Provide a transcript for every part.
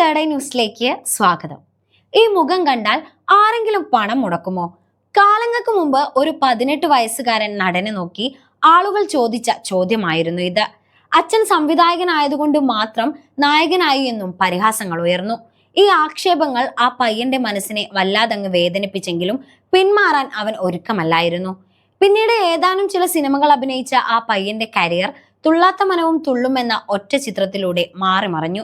Third eye ന്യൂസിലേക്ക് സ്വാഗതം. ഈ മുഖം കണ്ടാൽ ആരെങ്കിലും പണം മുടക്കുമോ? കാലങ്ങൾക്ക് മുമ്പ് ഒരു പതിനെട്ട് വയസ്സുകാരൻ നടനെ നോക്കി ആളുകൾ ചോദിച്ച ചോദ്യമായിരുന്നു ഇത്. അച്ഛൻ സംവിധായകനായതുകൊണ്ട് മാത്രം നായകനായി എന്നും പരിഹാസങ്ങൾ ഉയർന്നു. ഈ ആക്ഷേപങ്ങൾ ആ പയ്യന്റെ മനസ്സിനെ വല്ലാതങ്ങ് വേദനിപ്പിച്ചെങ്കിലും പിന്മാറാൻ അവൻ ഒരുക്കമല്ലായിരുന്നു. പിന്നീട് ഏതാനും ചില സിനിമകൾ അഭിനയിച്ച ആ പയ്യന്റെ കരിയർ തുള്ളാത്ത മനവും തുള്ളുമെന്ന ഒറ്റ ചിത്രത്തിലൂടെ മാറിമറഞ്ഞു.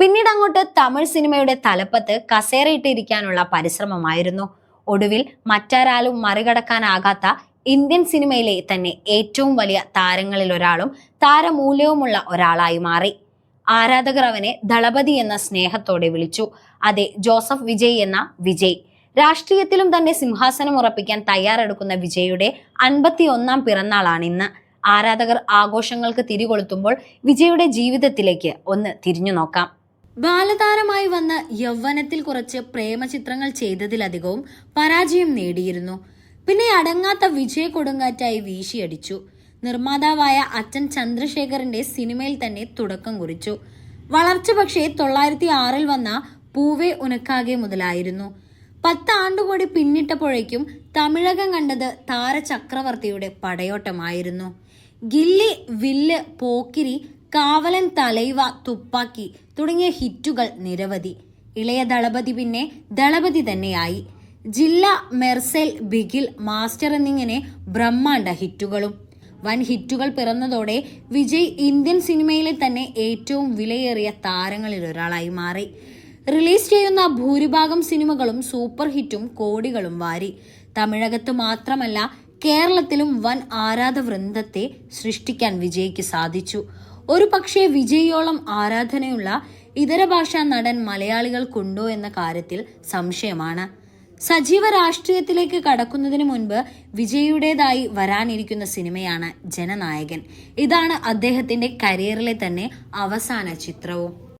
പിന്നീട് അങ്ങോട്ട് തമിഴ് സിനിമയുടെ തലപ്പത്ത് കസേരയിട്ടിരിക്കാനുള്ള പരിശ്രമമായിരുന്നു. ഒടുവിൽ മറ്റാരാലും മറികടക്കാനാകാത്ത ഇന്ത്യൻ സിനിമയിലെ തന്നെ ഏറ്റവും വലിയ താരങ്ങളിൽ ഒരാളും താരമൂല്യവുമുള്ള ഒരാളായി മാറി. ആരാധകർ അവനെ ദളപതി എന്ന സ്നേഹത്തോടെ വിളിച്ചു. അതെ ജോസഫ് വിജയ് എന്ന വിജയ്. രാഷ്ട്രീയത്തിലും തന്നെ സിംഹാസനം ഉറപ്പിക്കാൻ തയ്യാറെടുക്കുന്ന വിജയുടെ അൻപത്തി ഒന്നാം പിറന്നാളാണ് ഇന്ന്. ആരാധകർ ആഘോഷങ്ങൾക്ക് തിരികൊളുത്തുമ്പോൾ വിജയുടെ ജീവിതത്തിലേക്ക് ഒന്ന് തിരിഞ്ഞു നോക്കാം ബാലതാരമായി വന്ന യൗവനത്തിൽ കുറച്ച് പ്രേമചിത്രങ്ങൾ ചെയ്തതിലധികവും പരാജയം നേടിയിരുന്നു. പിന്നെ അടങ്ങാത്ത വിജയ കൊടുങ്കാറ്റായി വീശിയടിച്ചു. നിർമ്മാതാവായ അച്ഛൻ ചന്ദ്രശേഖറിന്റെ സിനിമയിൽ തന്നെ തുടക്കം കുറിച്ചു. വളർച്ച പക്ഷേ തൊള്ളായിരത്തി ആറിൽ വന്ന പൂവേ ഉനക്കാകെ മുതലായിരുന്നു. പത്ത് ആണ്ടുകൂടി പിന്നിട്ടപ്പോഴേക്കും തമിഴകം കണ്ടത് താരചക്രവർത്തിയുടെ പടയോട്ടമായിരുന്നു. ഗില്ലി വില്ല് പോക്കിരി കാവലൻ തലൈവ തുപ്പാക്കി തുടങ്ങിയ ഹിറ്റുകൾ നിരവധി. ഇളയ ദളപതി പിന്നെ ദളപതി തന്നെയായി. ജില്ല മെർസെൽ ബിഗിൽ മാസ്റ്റർ എന്നിങ്ങനെ ബ്രഹ്മാണ്ട ഹിറ്റുകളും. വൻ ഹിറ്റുകൾ പിറന്നതോടെ വിജയ് ഇന്ത്യൻ സിനിമയിലെ തന്നെ ഏറ്റവും വിലയേറിയ താരങ്ങളിൽ ഒരാളായി മാറി. റിലീസ് ചെയ്യുന്ന ഭൂരിഭാഗം സിനിമകളും സൂപ്പർ ഹിറ്റും കോടികളും വാരി. തമിഴകത്ത് മാത്രമല്ല കേരളത്തിലും വൻ ആരാധ വൃന്ദത്തെ സൃഷ്ടിക്കാൻ വിജയ്ക്ക് സാധിച്ചു. ഒരു പക്ഷേ വിജയോളം ആരാധനയുള്ള ഇതര ഭാഷാ നടൻ മലയാളികൾക്കുണ്ടോ എന്ന കാര്യത്തിൽ സംശയമാണ്. സജീവ രാഷ്ട്രീയത്തിലേക്ക് കടക്കുന്നതിന് മുൻപ് വിജയുടേതായി വരാനിരിക്കുന്ന സിനിമയാണ് ജനനായകൻ. ഇതാണ് അദ്ദേഹത്തിന്റെ കരിയറിലെ തന്നെ അവസാന ചിത്രവും.